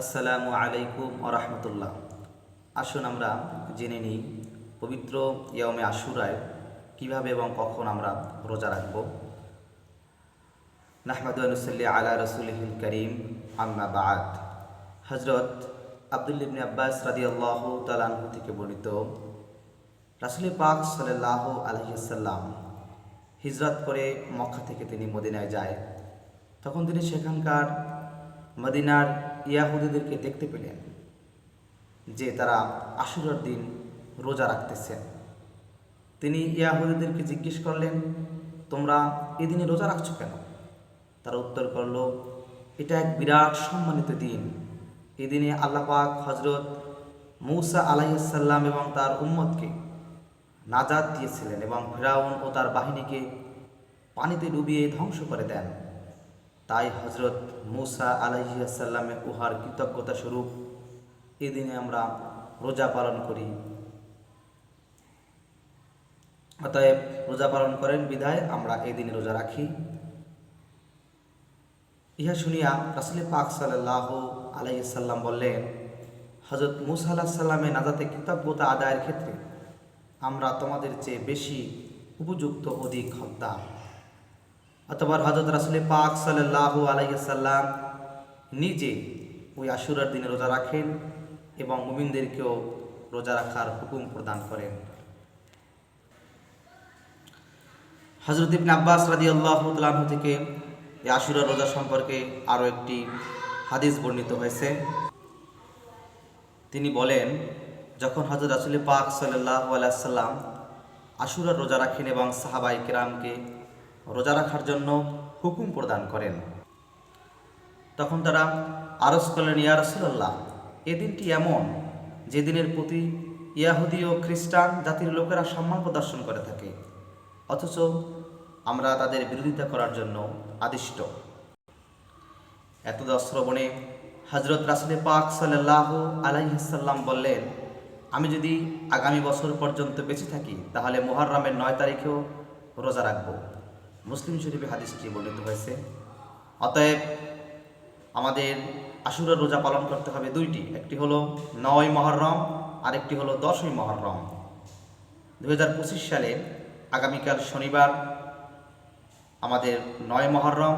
আসসালামু আলাইকুম আরহামতুল্লাহ আসুন আমরা জেনে নিই পবিত্র ইয়মে আশুরায় কীভাবে এবং কখন আমরা রোজা রাখব। নাহমাদুল্লি আলা রসুলহিল করিম, আম্মা বাদ। হজরত আবদুল ইবনে আব্বাস রাদি আল্লাহ তালাহু থেকে বর্ণিত রাসুল পাক সাল্লাহ আলহিসাল্লাম হিজরত করে মক্কা থেকে তিনি মদিনায় যায়। তখন তিনি সেখানকার মদিনার ইয়াহুদিদেরকে দেখতে পেলেন যে তারা আশুরার দিন রোজা রাখতেছেন। তিনি ইয়াহুদিদেরকে জিজ্ঞেস করলেন, তোমরা এদিনে রোজা রাখছো কেন? তারা উত্তর করল, এটা এক বিরাট সম্মানিত দিন। এদিনে আল্লাপাক হজরত মৌসা আলাইসাল্লাম এবং তার উম্মতকে নাজাদ দিয়েছিলেন এবং ফেরাউন ও তার বাহিনীকে পানিতে ডুবিয়ে ধ্বংস করে দেন। তাই হজরত মুসা আলাইসাল্লামে উহার কৃতজ্ঞতা স্বরূপ এদিনে আমরা রোজা পালন করি। অতএব রোজা পালন করেন বিধায় আমরা এই দিনে রোজা রাখি। ইহা শুনিয়া রাসুল পাক সাল্লাহ আলাইসাল্লাম বললেন হজরত মুসা আল্লাহ সাল্লামে নাজাতে কৃতজ্ঞতা আদায়ের ক্ষেত্রে আমরা তোমাদের চেয়ে বেশি উপযুক্ত অধিক হকদার। অথবা হজরত রাসুল পাক সাল্লাহ আলাইসাল্লাম নিজে ওই আশুরার দিনে রোজা রাখেন এবং মুমিনদেরকেও রোজা রাখার হুকুম প্রদান করেন। হজরত ইবনে আব্বাস রাদি আল্লাহ থেকে এই আশুরা রোজা সম্পর্কে আরও একটি হাদিস বর্ণিত হয়েছে। তিনি বলেন, যখন হজরত রাসুল পাক সাল্লাহ আলাইসাল্লাম আশুরার রোজা রাখেন এবং সাহাবাই কিরামকে রোজা রাখার জন্য হুকুম প্রদান করেন। তখন তারা আরস করলেন, ইয়া রসুল্লাহ এ দিনটি এমন যে দিনের প্রতি ইয়াহুদি ও খ্রিস্টান জাতির লোকেরা সম্মান প্রদর্শন করে থাকে, অথচ আমরা তাদের বিরোধিতা করার জন্য আদিষ্ট। এত শ্রবণে হজরত রাসুল পাক সাল্লাহ আলাইসাল্লাম বললেন, আমি যদি আগামী বছর পর্যন্ত বেঁচে থাকি, তাহলে মোহররমের নয় তারিখেও রোজা রাখব। মুসলিম শরীফে হাদিসটি বর্ণিত হয়েছে? অতএব আমাদের আশুরার রোজা পালন করতে হবে দুইটি, একটি হলো নয় মহরম আর একটি হলো দশই মহরম। দু হাজার পঁচিশ সালে আগামীকাল শনিবার আমাদের নয় মহরম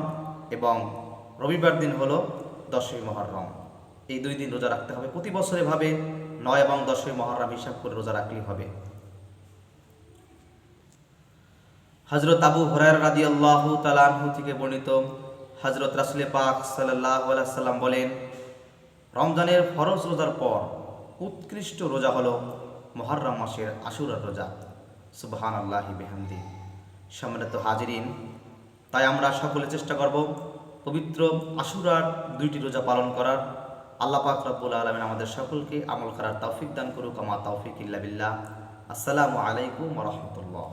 এবং রবিবার দিন হলো দশই মহরম। এই দুই দিন রোজা রাখতে হবে। প্রতি বছর এভাবে নয় এবং দশই মহরম হিসাব করে রোজা রাখলেই হবে। হজরত আবু হরার রাজি আল্লাহ তালাহু থেকে বর্ণিত হজরত রাসুল পাক সাল্লাহ সাল্লাম বলেন, রমজানের ফরজ রোজার পর উৎকৃষ্ট রোজা হলো মহরম মাসের আশুরার রোজা। সুবহান আল্লাহ বেহামদি। সম্মানিত হাজিরিন, তাই আমরা সকলে চেষ্টা করব পবিত্র আশুরার দুইটি রোজা পালন করার। আল্লাহ পাক রব্বুল আলমিন আমাদের সকলকে আমল করার তৌফিক দান করুক আমা তৌফিক ইল্লা বিল্লাহ। আসসালামু আলাইকুম রহমতুল্লাহ।